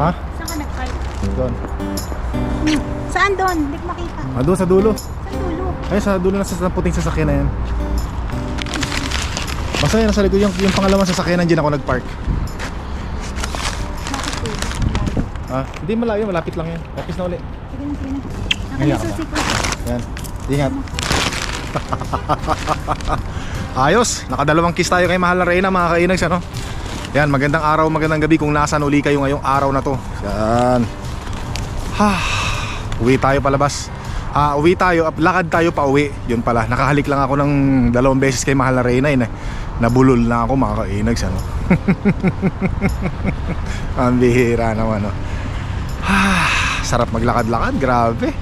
Ha? Saan ka nag-park? Doon. Saan doon? Hindi ko makita. Ah, doon sa dulo. Sa dulo. Ay, sa dulo na sa puting sasakyan na yan. Basta yan, nasa likod yung, yung pangalawang sasakyan nandiyan ako nag-park. Ah, hindi malayo, malapit lang yan. Tapos na uli. Sige na, sige na. Nakasusi ko. Yan. Ingat. Ayos, nakadalawang kiss tayo kay Mahal na Reyna mga kainags ano. Yan, magandang araw, magandang gabi kung nasaan uli kayo ngayong araw na to. Yan. Ha. Uwi tayo palabas. Ah, uwi tayo, lakad tayo pa uwi. Yun pala, nakahalik lang ako ng dalawang beses kay Mahal na Reyna. Eh, na- nabulol na ako mga kainags ano. Ang bihira naman no. Ha, sarap maglakad-lakad, grabe.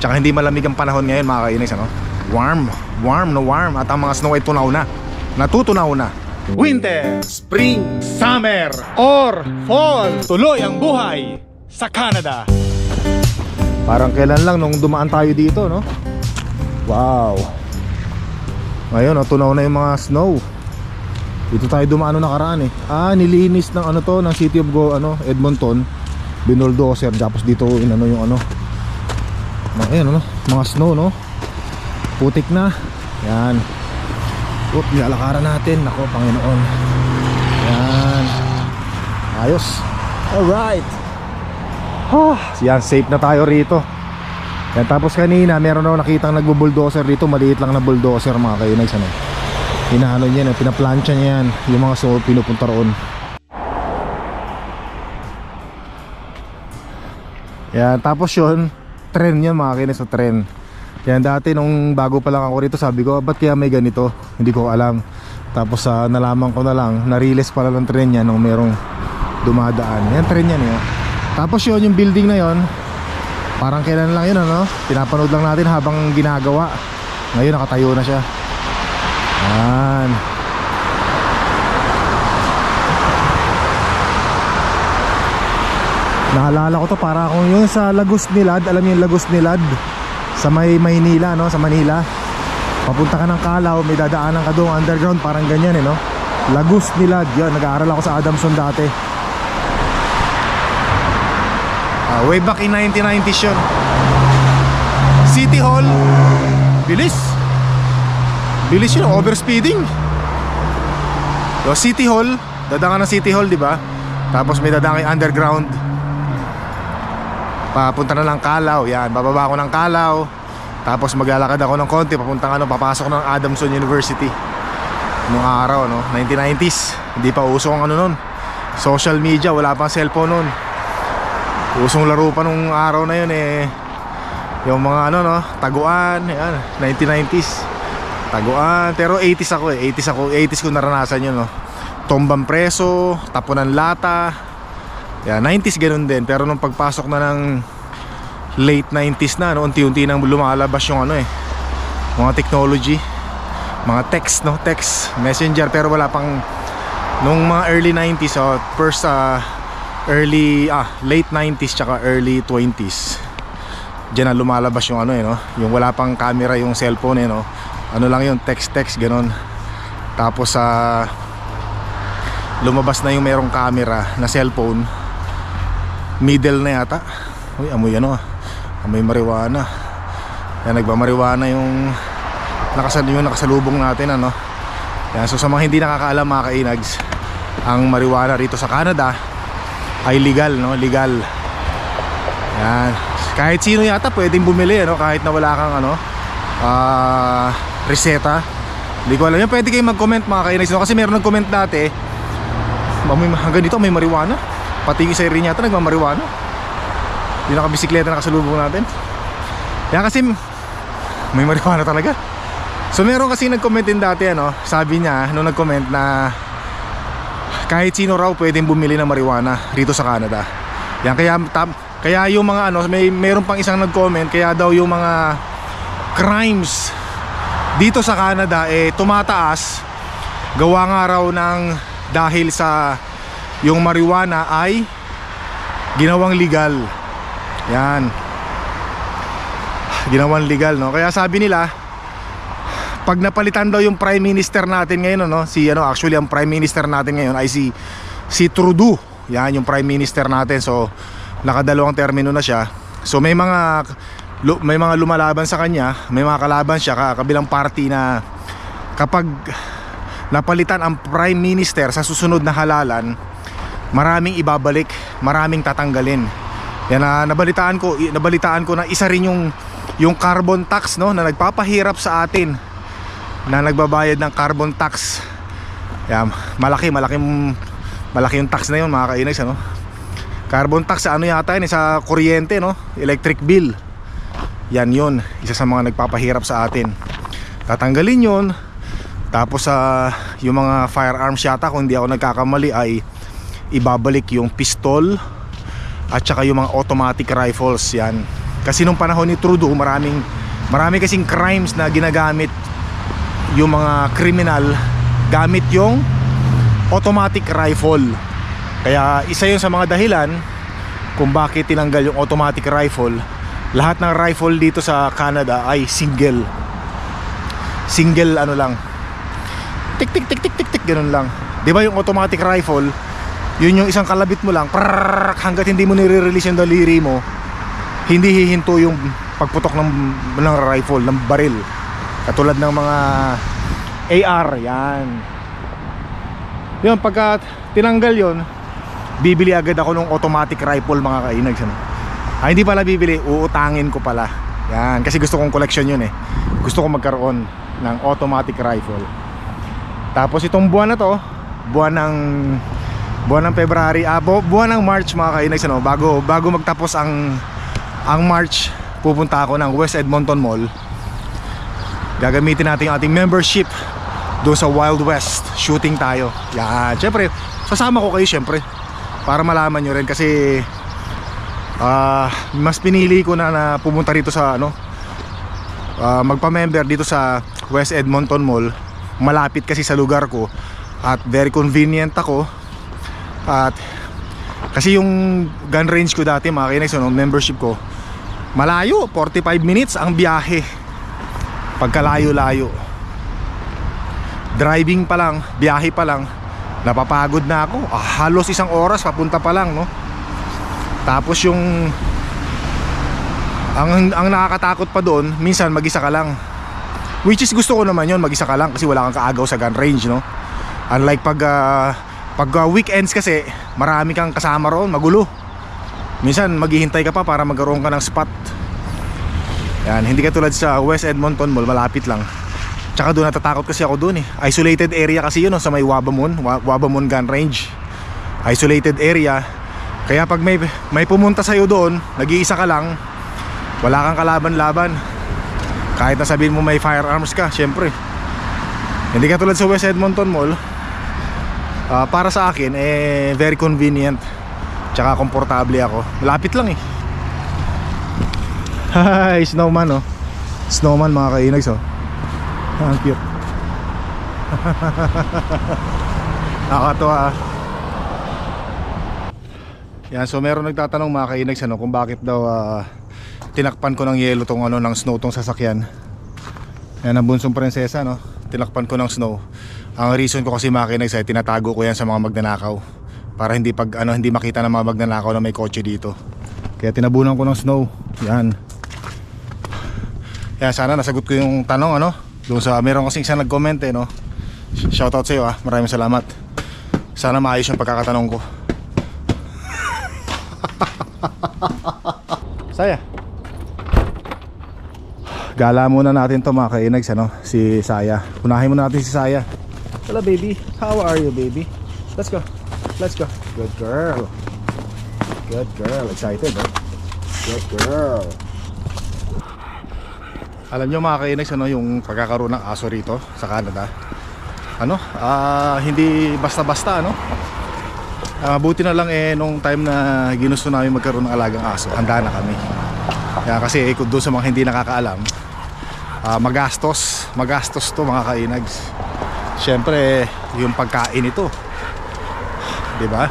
Tsaka hindi malamig ang panahon ngayon mga kainis ano? Warm, warm na warm at ang mga snow ay tunaw na. Natutunaw na. Winter, Spring, Summer, or Fall. Tuloy ang buhay sa Canada. Parang kailan lang nung dumaan tayo dito no? Wow. Ngayon oh, tunaw na yung mga snow. Dito tayo dumaan nung nakaraan eh. Ah, nilinis ng ano to, ng City of Go, ano, Edmonton. Binuldoser, tapos dito inano yung ano. Ayan, ano, mga snow no putik na. Yan. Oop, nilalakaran natin. Nako Panginoon. Yan. Ayos. Alright. Ah, yan safe na tayo rito. Yan tapos kanina meron ako nakitang nagbo-bulldozer dito. Maliit lang na bulldozer mga kainags ano inaano niya yan pinaplansya niya yan. Yung mga snow pinupunta roon. Yan, tapos yun, trend yan mga kinis sa trend. Yan dati nung bago pa lang ako rito sabi ko, ba't kaya may ganito? Hindi ko alam. Tapos sa nalaman ko na lang, na-release pala ng trend yan nung merong dumadaan. Yan trend yan eh. Tapos yun, yung building na yon parang kailan lang yun ano? Pinapanood lang natin habang ginagawa. Ngayon nakatayo na siya. Yan. Naalala ko to para akong yun sa Lagos Nilad Alam yung Lagos Nilad Sa may Maynila no, sa Manila. Papunta ka ng Calao, may dadaanan ka doon underground Parang ganyan eh no? Lagos Nilad, yun, nag-aaral ako sa Adamson dati. Ah, Way back in 1990s yun. City Hall Bilis. Bilis yun, overspeeding. So, City Hall Dadaan ka ng City Hall, di ba? Tapos may dadaan kay underground papunta na lang Calao yan. Bababa ako ng Calao tapos maglalakad ako ng konti papuntang ano papasok ng Adamson University. Nung araw no? 1990s hindi pa uso ang ano nun. Social media wala pang cellphone nun. Usong laro pa nung araw na yun eh. Yung mga ano no? Taguan yan. 1990s taguan. Pero 80s ako eh. 80s ako. 80s ko naranasan yun no? Tombang preso tapunan lata Yeah, 90s ganun din pero nung pagpasok na ng late 90s na no, unti-unti nang lumalabas yung ano eh mga technology mga text no, text, messenger pero wala pang nung mga early 90s oh, first uh, early ah late 90s tsaka early 20s Diyan na lumalabas yung ano eh no, yung wala pang camera yung cellphone eh no. Ano lang yung text text ganun. Tapos sa lumabas na yung merong camera na cellphone middle na yata. Uy amoy ano ah. Amoy marijuana. Yan nagmamarijuana yung nakasal yung nakasalubong natin ano. Yan so sa mga hindi nakakaalam mga kainags ang marijuana rito sa Canada ay legal no? Legal. Yan. Kahit sino yata pwedeng bumili ano? Kahit na wala kang ano ah reseta. Hindi ko alam. Yan pwede kayong mag-comment mga kainags no? kasi meron nag-comment dati. May, hanggang dito may marijuana Pati yung isa rin yata nagmamariwana Yung nakabisikleta na kasalubong natin. Yan kasi May marijuana talaga. So meron kasi nag-comment din dati ano Sabi niya nung nag-comment na Kahit sino raw pwedeng bumili ng marijuana Rito sa Canada. Yan kaya tam, Kaya yung mga ano may Meron pang isang nag-comment Kaya daw yung mga Crimes Dito sa Canada eh tumataas. Gawa nga raw ng Dahil sa yung marijuana ay ginawang legal. Yan. Ginawang legal, no? Kaya sabi nila, pag napalitan daw yung prime minister natin ngayon ano, si ano actually ang prime minister natin ngayon ay si si Trudeau. Yan yung prime minister natin. So nakadalawang termino na siya. So may mga may mga lumalaban sa kanya, may mga kalaban siya ka- kabilang party na kapag napalitan ang prime minister sa susunod na halalan, maraming ibabalik, maraming tatanggalin. Yan na nabalitaan ko, nabalitaan ko na isa rin yung yung carbon tax no na nagpapahirap sa atin na nagbabayad ng carbon tax. Yan, malaki, malaking malaki yung tax na yun mga kainags ano. Carbon tax sa ano yata yun, eh, sa kuryente no, electric bill. Yan yun, isa sa mga nagpapahirap sa atin. Tatanggalin yun, tapos sa yung mga firearms yata kung hindi ako nagkakamali ay ibabalik yung pistol at saka yung mga automatic rifles yan. Kasi nung panahon ni Trudeau maraming marami kasing crimes na ginagamit yung mga kriminal gamit yung automatic rifle. Kaya isa yun sa mga dahilan kung bakit tinanggal yung automatic rifle. Lahat ng rifle dito sa Canada ay single. Single ano lang, tik tik tik tik tik tik ganun lang. 'Di ba yung automatic rifle, yun yung isang kalabit mo lang, prrrr, hanggat hindi mo nire-release yung daliri mo, hindi hihinto yung pagputok ng ng rifle, ng baril. Katulad ng mga AR, yan. Yun, pagka tinanggal yon bibili agad ako ng automatic rifle mga kainags. Ano? Hindi pala bibili, uutangin ko pala. Yan, kasi gusto kong collection yun eh. Gusto kong magkaroon ng automatic rifle. Tapos itong buwan na to, buwan ng buwan ng February, ah, bu- buwan ng March mga kainags ano, bago bago magtapos ang ang March, pupunta ako ng West Edmonton Mall. Gagamitin natin yung ating membership doon sa Wild West. Shooting tayo. Yan, syempre, sasama ko kayo syempre para malaman nyo rin kasi ah, mas pinili ko na na pumunta rito sa ano ah, magpa-member dito sa West Edmonton Mall malapit kasi sa lugar ko at very convenient ako at kasi yung gun range ko dati mga kinex ano, membership ko malayo 45 minutes ang biyahe. Pagkalayo-layo. Driving pa lang biyahe pa lang napapagod na ako. Ah, halos isang oras papunta pa lang no? Tapos yung ang, ang nakakatakot pa doon minsan mag-isa ka lang. Which is gusto ko naman yon mag-isa ka lang kasi wala kang kaagaw sa gun range no. Unlike pag ah, pag ah, weekends kasi marami kang kasama roon, magulo. Minsan maghihintay ka pa para magkaroon ka ng spot. Yan, hindi ka tulad sa West Edmonton Mall, malapit lang. Tsaka doon natatakot kasi ako doon eh. Isolated area kasi yun no, sa may Wabamon, Wa- Wabamon Gun Range. Isolated area. Kaya pag may may pumunta sa doon, nag-iisa ka lang, wala kang kalaban-laban kahit na sabihin mo may firearms ka, syempre. Hindi ka tulad sa West Edmonton Mall. Ah, para sa akin, eh, very convenient. Tsaka komportable ako. Malapit lang eh. Hi, snowman oh. Snowman mga kainags oh. Ah, Ang cute. Nakakatuwa ah. Yan, so meron nagtatanong mga kainags ano, kung bakit daw ah, tinakpan ko ng yelo tong ano ng snow tong sasakyan. Yan ang bunsong prinsesa no. Tinakpan ko ng snow. Ang reason ko kasi makinags ay tinatago ko yan sa mga magnanakaw para hindi pag ano hindi makita ng mga magnanakaw na may kotse dito. Kaya tinabunan ko ng snow. Yan. Yan sana nasagot ko yung tanong ano. Doon sa meron kasi isang nag-comment eh no. Shoutout sa iyo ah. Maraming salamat. Sana maayos yung pagkakatanong ko. Saya. Gala muna natin to mga kainags ano, si Saya. Unahin muna natin si Saya. Hello baby, how are you baby? Let's go, let's go. Good girl. Good girl, excited eh? Good girl. Alam nyo mga kainags ano, yung pagkakaroon ng aso rito sa Canada. Ano, ah hindi basta-basta ano. Ah, buti na lang eh nung time na ginusto namin magkaroon ng alagang aso, handa na kami. Kaya kasi eh, kung doon sa mga hindi nakakaalam, ah, magastos, magastos to mga kainags. Siyempre, yung pagkain ito. 'Di ba?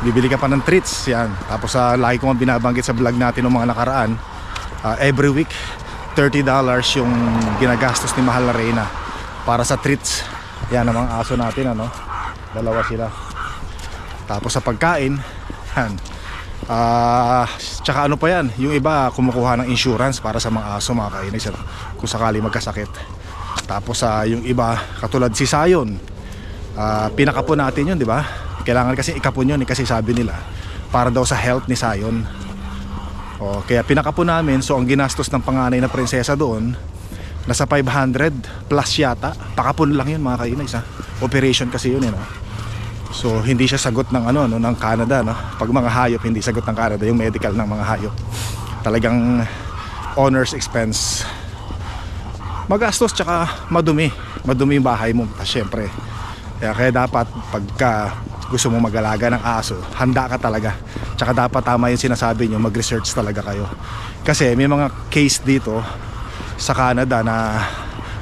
Bibili ka pa ng treats, 'yan. Tapos sa lagi ko binabanggit sa vlog natin ng mga nakaraan, ah, every week $30 yung ginagastos ni Mahal na Reyna para sa treats. Yan ang mga aso natin ano. Dalawa sila. Tapos sa pagkain, yan. Ah, tsaka ano pa yan, yung iba kumukuha ng insurance para sa mga aso mga kainis ano, kung sakali magkasakit. Tapos sa yung iba, katulad si Sayon, ah, pinakapon natin yun, di ba? Kailangan kasi ikapon yun, eh, kasi sabi nila, para daw sa health ni Sayon. O, kaya pinakapon namin, so ang ginastos ng panganay na prinsesa doon, nasa 500 plus yata. Pakapon lang yun mga kainis ha. Operation kasi yun eh, no? So hindi siya sagot ng ano no ng Canada no. Pag mga hayop hindi sagot ng Canada yung medical ng mga hayop. Talagang owner's expense. Magastos tsaka madumi. Madumi yung bahay mo syempre. Kaya, kaya dapat pagka gusto mo mag-alaga ng aso, handa ka talaga. Tsaka dapat tama yung sinasabi nyo, mag-research talaga kayo. Kasi may mga case dito sa Canada na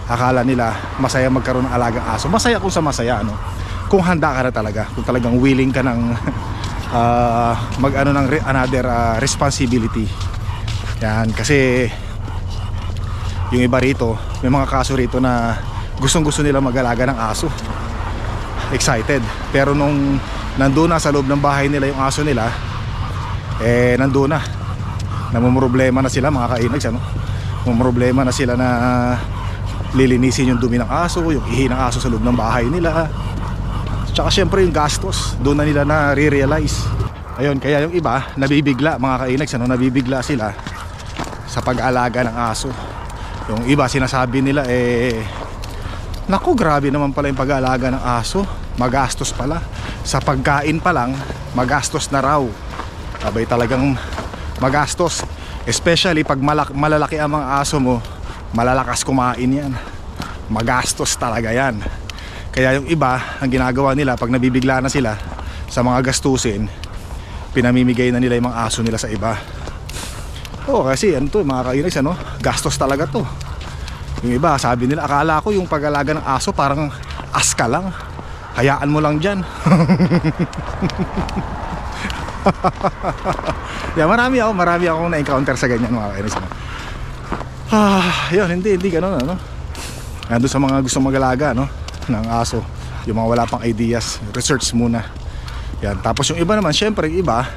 akala nila masaya magkaroon ng alagang aso. Masaya kung sa masaya, ano kung handa ka na talaga kung talagang willing ka ng ah, mag ano ng another ah, responsibility yan kasi yung iba rito may mga kaso rito na gustong gusto nila mag-alaga ng aso. Excited. Pero nung nandun na sa loob ng bahay nila yung aso nila eh nandun na. Namumroblema na sila mga kainags ano? Namumroblema na sila na lilinisin yung dumi ng aso yung ihi ng aso sa loob ng bahay nila. Tsaka syempre yung gastos, doon na nila na re-realize. Ayun, kaya yung iba, nabibigla mga kainags, ano, nabibigla sila sa pag-alaga ng aso. Yung iba, sinasabi nila, eh, naku, grabe naman pala yung pag-aalaga ng aso. Magastos pala. Sa pagkain pa lang, magastos na raw. Abay talagang magastos. Especially pag malak- malalaki ang mga aso mo, malalakas kumain yan. Magastos talaga yan. Kaya yung iba, ang ginagawa nila pag nabibigla na sila sa mga gastusin, pinamimigay na nila yung mga aso nila sa iba. Oo, kasi ano to, mga kainags, ano, gastos talaga to. Yung iba, sabi nila, akala ko yung pag-alaga ng aso parang aska lang. Hayaan mo lang dyan. yeah, marami ako, marami akong na-encounter sa ganyan mga kainis. Ano. Ah, yun, hindi, hindi ganun, ano. Nandun sa mga gusto mag-alaga, no, ng aso. Yung mga wala pang ideas, research muna. Yan, tapos yung iba naman, syempre, iba,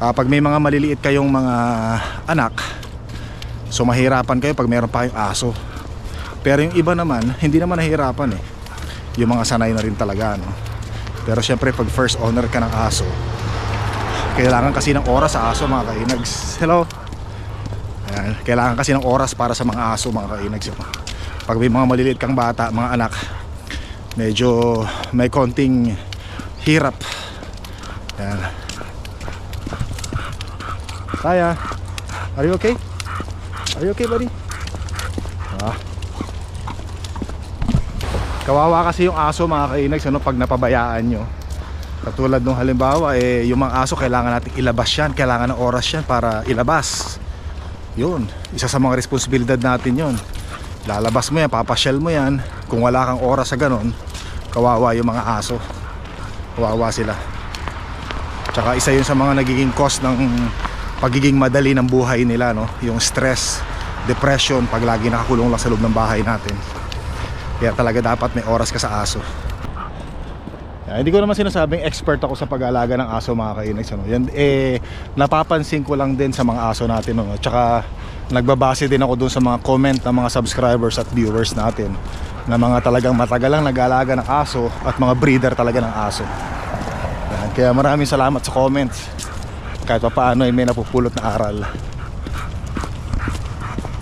ah, pag may mga maliliit kayong mga anak, so mahirapan kayo pag meron pa kayong aso. Pero yung iba naman, hindi naman nahihirapan eh. Yung mga sanay na rin talaga, no. Pero syempre, pag first owner ka ng aso, kailangan kasi ng oras sa aso mga kainags. Hello? Ayan, kailangan kasi ng oras para sa mga aso mga kainags. Pag may mga maliliit kang bata, mga anak, medyo may konting hirap. Ayan. Kaya, are you okay? Are you okay buddy? Ah. Kawawa kasi yung aso mga kainags ano, pag napabayaan nyo. Katulad nung halimbawa, eh, yung mga aso kailangan natin ilabas yan, kailangan ng oras yan para ilabas. Yun, isa sa mga responsibilidad natin yon. Lalabas mo yan, papasyal mo yan. Kung wala kang oras sa ganon, kawawa yung mga aso. Kawawa sila. Tsaka isa yun sa mga nagiging cause ng pagiging madali ng buhay nila, no? Yung stress, depression, pag lagi nakakulong lang sa loob ng bahay natin. Kaya talaga dapat may oras ka sa aso. Yeah, hindi ko naman sinasabing expert ako sa pag-aalaga ng aso mga kainags ano. Yan eh napapansin ko lang din sa mga aso natin no. Tsaka nagbabase din ako dun sa mga comment ng mga subscribers at viewers natin na mga talagang matagal lang nag-aalaga ng aso at mga breeder talaga ng aso. Yan, kaya maraming salamat sa comments. Kahit pa paano ay may napupulot na aral.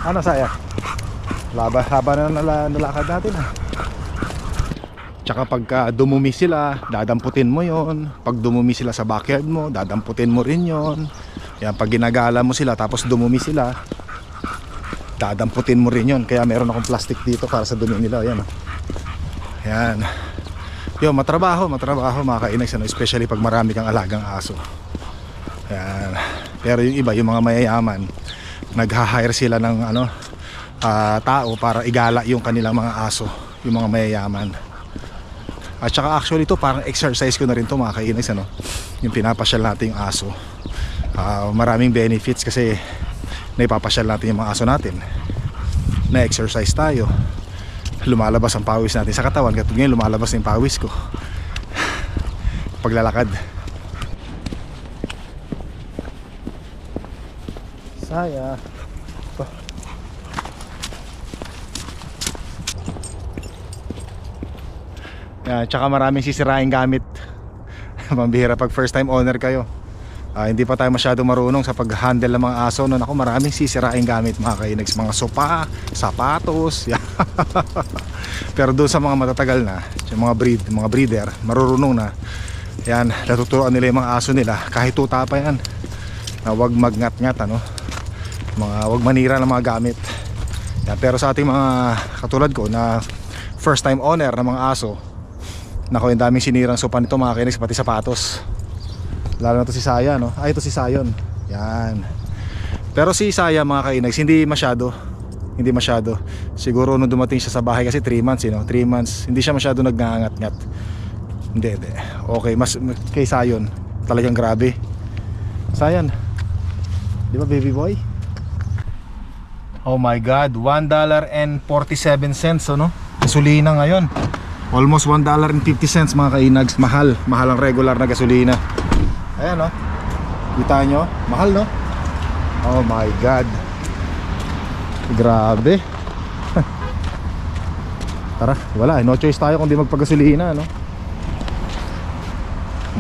Ano saya? Laba, haba na nala, nalakad natin ah. Tsaka pagka dumumi sila, dadamputin mo yon. Pag dumumi sila sa backyard mo, dadamputin mo rin yon. Yan, pag ginagala mo sila tapos dumumi sila, dadamputin mo rin yon. Kaya meron akong plastic dito para sa dumi nila. Yan. oh. Yan. Yo, matrabaho, matrabaho mga kainags, ano, especially pag marami kang alagang aso. Yan. Pero yung iba, yung mga mayayaman, nagha-hire sila ng ano, ah, tao para igala yung kanilang mga aso, yung mga mayayaman. At saka actually to parang exercise ko na rin to mga kainis ano. Yung pinapasyal natin yung aso. Ah, maraming benefits kasi naipapasyal natin yung mga aso natin. Na exercise tayo. lumalabas ang pawis natin sa katawan katulad ngayon lumalabas yung pawis ko paglalakad saya. Ito. Yan, tsaka maraming sisiraing gamit. Pambihira pag first time owner kayo. Ah, hindi pa tayo masyado marunong sa pag-handle ng mga aso noon ako maraming sisiraing gamit mga kainags mga sopa, sapatos yan. pero doon sa mga matatagal na yung mga breed, mga breeder marurunong na. Yan, natuturuan nila yung mga aso nila. Kahit tuta pa yan. Na wag magngat-ngat ano mga wag manira ng mga gamit. Yan, pero sa ating mga katulad ko na first time owner ng mga aso nako yung daming sinirang sopa nito mga kainags pati sapatos. Lalo na to si Saya no? Ay ito si Sayon. Yan. Pero si Saya mga kainags hindi masyado. Hindi masyado. Siguro nung dumating siya sa bahay kasi 3 months you know? 3 months. Hindi siya masyado nagngangat-ngat hindi hindi. Okay mas kay Sayon talagang grabe. Sayan di ba baby boy oh my god 1 dollar and 47 cents ano gasolina ngayon almost 1 dollar and 50 cents mga kainags mahal mahal ang regular na gasolina Ayan no. Kita nyo? Mahal no? Oh my god. Grabe. Tara, wala. No choice tayo kundi magpagasolina no.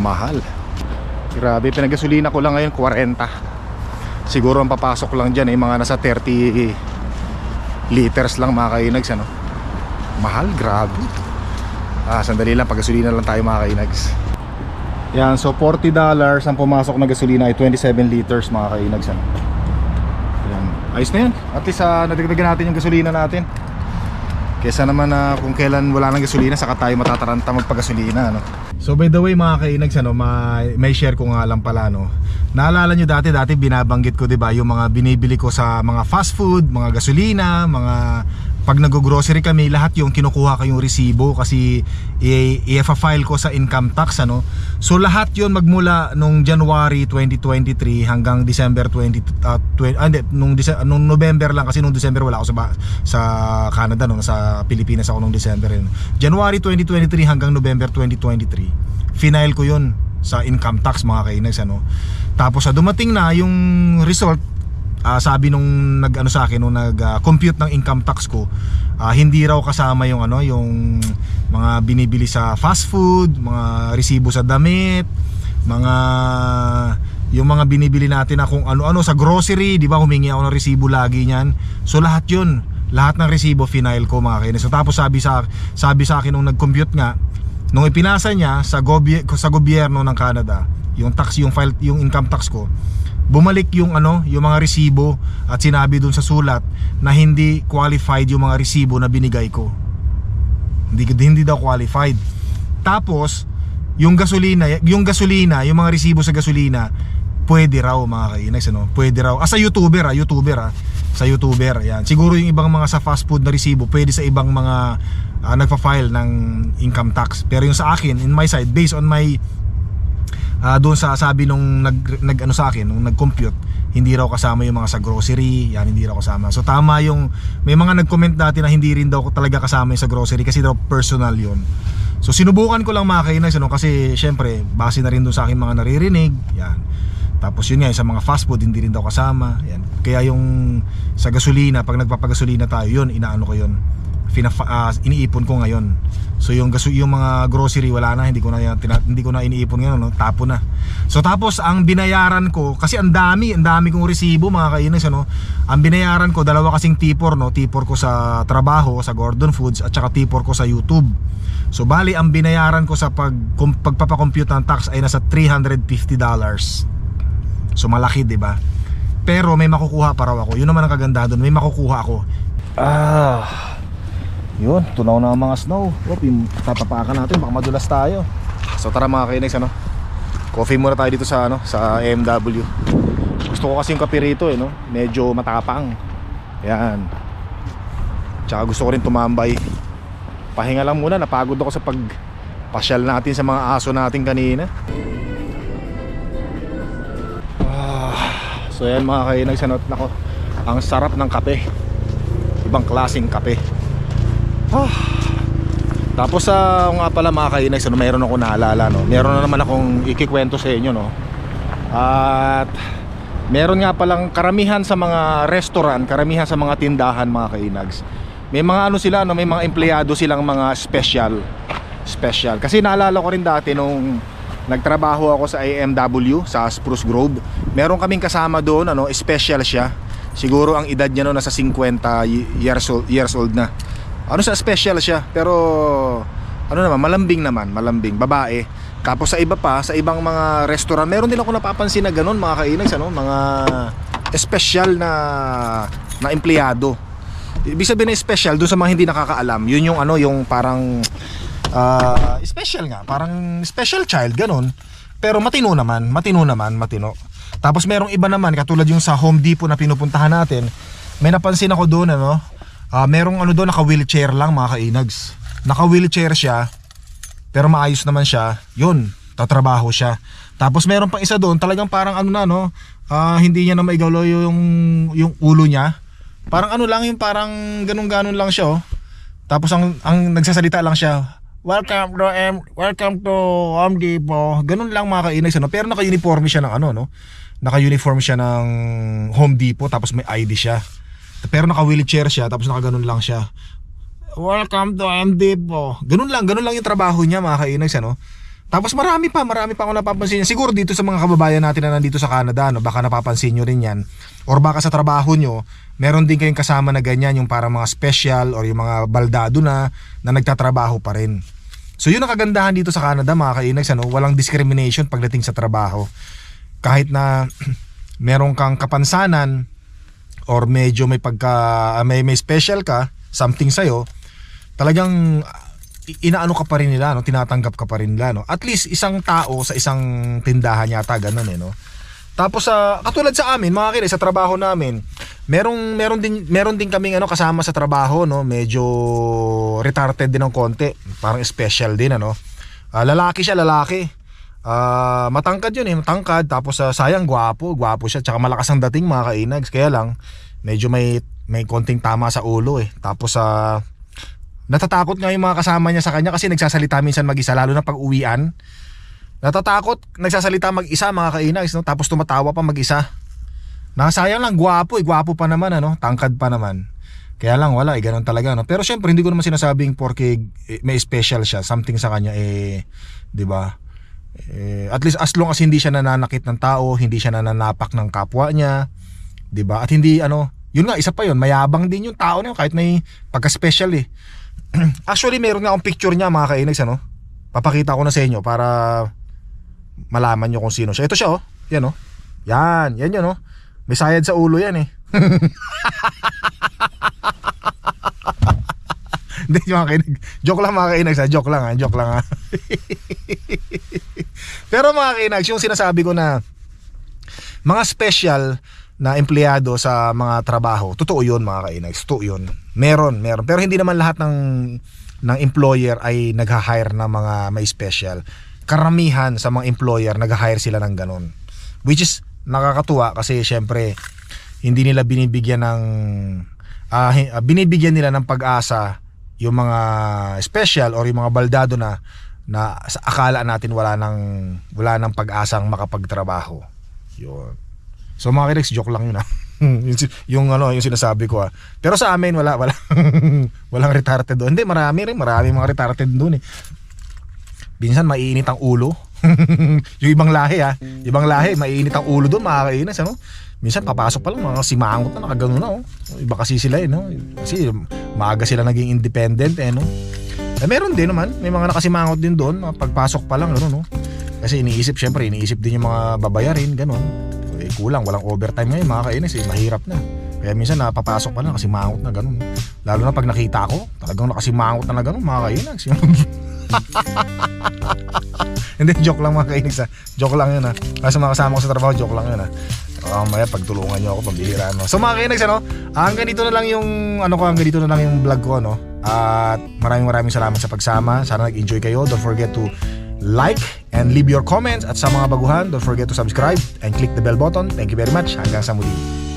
Mahal. Grabe, pinagasolina ko lang ngayon 40. Siguro ang papasok lang dyan eh, mga nasa 30 liters lang mga kainags ano. Mahal, grabe. Ah, sandali lang, pagasolina lang tayo mga kainags. Yan, so 40 dollars ang pumasok na gasolina ay 27 liters mga kainags ano. Yan. Ayos na yan. At least uh, nadagdagan natin yung gasolina natin. Kesa naman na kung kailan wala nang gasolina saka tayo matataranta magpagasolina no. So by the way mga kainags ano, may, may share ko nga lang pala no. Naalala nyo dati dati binabanggit ko 'di ba yung mga binibili ko sa mga fast food, mga gasolina, mga pag nag-grocery kami, lahat yung kinukuha ko yung resibo kasi i-file ko sa income tax ano. So lahat yon magmula nung January 2023 hanggang December 20 uh, 20 ah, hindi, nung nung November lang kasi nung December wala ako sa sa Canada no, sa Pilipinas ako nung December yun. January 2023 hanggang November 2023. Final ko yun sa income tax mga kainags ano. Tapos sa dumating na yung result Ah, sabi nung nag-ano sa akin nung nag-compute ng income tax ko, ah, hindi raw kasama yung ano, yung mga binibili sa fast food, mga resibo sa damit, mga yung mga binibili natin na kung ano-ano sa grocery, 'di ba? Humingi ako ng resibo lagi niyan. So lahat 'yun, lahat ng resibo final ko mga kainis. So tapos sabi sa sabi sa akin nung nag-compute nga, nung ipinasa niya sa goby- sa gobyerno ng Canada, yung tax yung file yung income tax ko, bumalik yung ano, yung mga resibo at sinabi dun sa sulat na hindi qualified yung mga resibo na binigay ko. Hindi hindi daw qualified. Tapos yung gasolina, yung gasolina, yung mga resibo sa gasolina, pwede raw mga kainags ano, pwede raw. Ah, sa YouTuber ah, YouTuber ah, sa YouTuber, yan. Siguro yung ibang mga sa fast food na resibo, pwede sa ibang mga ah, nagpa-file ng income tax. Pero yung sa akin, in my side, based on my Ah, doon sa sabi nung nag, nag ano sa akin nung nag-compute hindi raw kasama yung mga sa grocery yan hindi raw kasama. So tama yung may mga nag-comment dati na hindi rin daw talaga kasama yung sa grocery kasi daw personal yun. So sinubukan ko lang mga kainas ano, kasi syempre base na rin doon sa akin mga naririnig yan. Tapos yun nga sa mga fast food hindi rin daw kasama yan. Kaya yung sa gasolina pag nagpapagasolina tayo yun inaano ko yun Fina, ah, iniipon ko ngayon So yung gaso yung mga grocery wala na, hindi ko na tina, hindi ko na iniipon ngayon, no? tapo na. So tapos ang binayaran ko kasi ang dami, ang dami kong resibo mga kainis ano. Ang binayaran ko dalawa kasing tipor no, tipor ko sa trabaho sa Gordon Foods at saka tipor ko sa YouTube. So bali ang binayaran ko sa pag pagpapakompute ng tax ay nasa 350 dollars. So malaki, 'di ba? Pero may makukuha pa raw ako. Yun naman ang kaganda doon, may makukuha ako. Ah, yun, tunaw na ang mga snow. Yung tatapakan natin, baka madulas tayo. So tara mga kainex, ano? Coffee muna tayo dito sa ano, sa AMW. Gusto ko kasi yung kape rito, eh, no? Medyo matapang. Yan. Tsaka gusto ko rin tumambay. Pahinga lang muna, napagod ako sa pag pasyal natin sa mga aso natin kanina. Ah, so yan mga kainex, ano? Nako, ang sarap ng kape. Ibang klaseng kape. Ah. Tapos sa nga pala mga kainags, ano, mayroon ako naalala no. Meron na naman akong ikikwento sa inyo no. At meron nga palang karamihan sa mga restaurant, karamihan sa mga tindahan mga kainags. May mga ano sila no, may mga empleyado silang mga special. Special. Kasi naalala ko rin dati nung nagtrabaho ako sa AMW sa Spruce Grove. Meron kaming kasama doon, ano, special siya. Siguro ang edad niya no nasa 50 y- years old, years old na. Ano sa special siya, pero ano naman, malambing naman, malambing, babae. Tapos sa iba pa, sa ibang mga restaurant, meron din ako napapansin na ganun mga kainags, ano, mga special na na empleyado. Ibig sabihin na special doon sa mga hindi nakakaalam. Yun yung ano, yung parang ah, special nga, parang special child ganun. Pero matino naman, matino naman, matino. Tapos merong iba naman katulad yung sa Home Depot na pinupuntahan natin. May napansin ako doon ano, ah, merong ano doon naka-wheelchair lang mga kainags. Naka-wheelchair siya. Pero maayos naman siya. Yun, tatrabaho siya. Tapos meron pang isa doon, talagang parang ano na no, ah, hindi niya na maigalaw yung yung ulo niya. Parang ano lang yung parang ganun-ganon lang siya oh. Tapos ang ang nagsasalita lang siya, Welcome to M Welcome to Home Depot. Ganun lang mga kainags ano. Pero naka-uniform siya ng ano no. Naka-uniform siya ng Home Depot tapos may ID siya. Pero naka-wheelchair siya tapos naka-ganun lang siya. Welcome to M Depot. Ganun lang, ganun lang yung trabaho niya mga kainags ano. Tapos marami pa, marami pa ako napapansin. Siguro dito sa mga kababayan natin na nandito sa Canada, no, baka napapansin nyo rin yan. Or baka sa trabaho nyo, meron din kayong kasama na ganyan, yung para mga special or yung mga baldado na, na nagtatrabaho pa rin. So yun ang kagandahan dito sa Canada mga kainags, ano, walang discrimination pagdating sa trabaho. Kahit na meron kang kapansanan or medyo may pagka ah, may may special ka, something sa'yo, talagang i- inaano ka pa rin nila, no? tinatanggap ka pa rin nila. No? At least isang tao sa isang tindahan yata ganun eh. No? Tapos sa katulad sa amin, mga kire, sa trabaho namin, merong meron din meron din kaming ano kasama sa trabaho, no, medyo retarded din ng konti, parang special din ano. Ah, lalaki siya, lalaki. Ah, matangkad 'yun eh, matangkad tapos ah, sayang gwapo, gwapo siya, tsaka malakas ang dating mga kainags, kaya lang medyo may may konting tama sa ulo eh. Tapos sa natatakot nga yung mga kasama niya sa kanya kasi nagsasalita minsan mag-isa lalo na pag uwian. Natatakot, nagsasalita mag-isa mga kainags, no? tapos tumatawa pa mag-isa. Nakasayang lang, gwapo eh, gwapo pa naman, ano? tangkad pa naman. Kaya lang wala, eh, ganun talaga. No? Pero syempre, hindi ko naman sinasabing porque eh, may special siya, something sa kanya, eh, di ba? Eh, at least as long as hindi siya nananakit ng tao, hindi siya nananapak ng kapwa niya, 'di ba? At hindi ano, yun nga isa pa yun, mayabang din yung tao na kahit may pagka-special eh. Actually, meron nga akong picture niya mga kainags ano. Papakita ko na sa inyo para malaman nyo kung sino siya. Ito siya oh. Yan oh. Yan, yan yun oh. May sayad sa ulo yan eh. Hindi mga kainig. Joke lang mga kainags ha. Joke lang ha. Joke lang ha. Pero mga kainags, yung sinasabi ko na mga special na empleyado sa mga trabaho, totoo yun mga kainags. Totoo yun. Meron, meron. Pero hindi naman lahat ng ng employer ay nag-hire ng mga may special. Karamihan sa mga employer nag-hire sila ng ganun. Which is nakakatuwa kasi syempre hindi nila binibigyan ng ah, ah, binibigyan nila ng pag-asa yung mga special or yung mga baldado na na sa akala natin wala nang wala nang pag-asang makapagtrabaho. Yun. So mga kinex, joke lang yun ah. yung, yung ano, yung sinasabi ko ah. Pero sa amin wala wala walang retarded doon. Hindi, marami rin, marami mga retarded doon eh. Minsan maiinit ang ulo. yung ibang lahi ah, ibang lahi maiinit ang ulo doon, makakainis ano. Minsan papasok pa lang mga simangot na nakagano na oh. Iba kasi sila eh no. Kasi maaga sila naging independent eh no. Eh, meron din naman, may mga nakasimangot din doon, pagpasok pa lang gano'n no. Kasi iniisip syempre, iniisip din yung mga babayarin, gano'n. Eh, kulang, walang overtime ngayon, mga kainis, eh, mahirap na. Kaya minsan napapasok pa lang kasi mangot na gano'n. Lalo na pag nakita ko, talagang nakasimangot na na gano'n, mga kainis. Hindi, joke lang mga kainis ha. Joke lang yun ha. Kasi mga kasama ko sa trabaho, joke lang yun ha. Uh, maya pagtulungan nyo ako, pambihira no. So mga kainis ano, hanggang dito na lang yung, ano ko, hanggang dito na lang yung vlog ko no. At maraming maraming salamat sa pagsama. Sana nag-enjoy kayo. Don't forget to like and leave your comments. At sa mga baguhan, don't forget to subscribe and click the bell button. Thank you very much. Hanggang sa muli.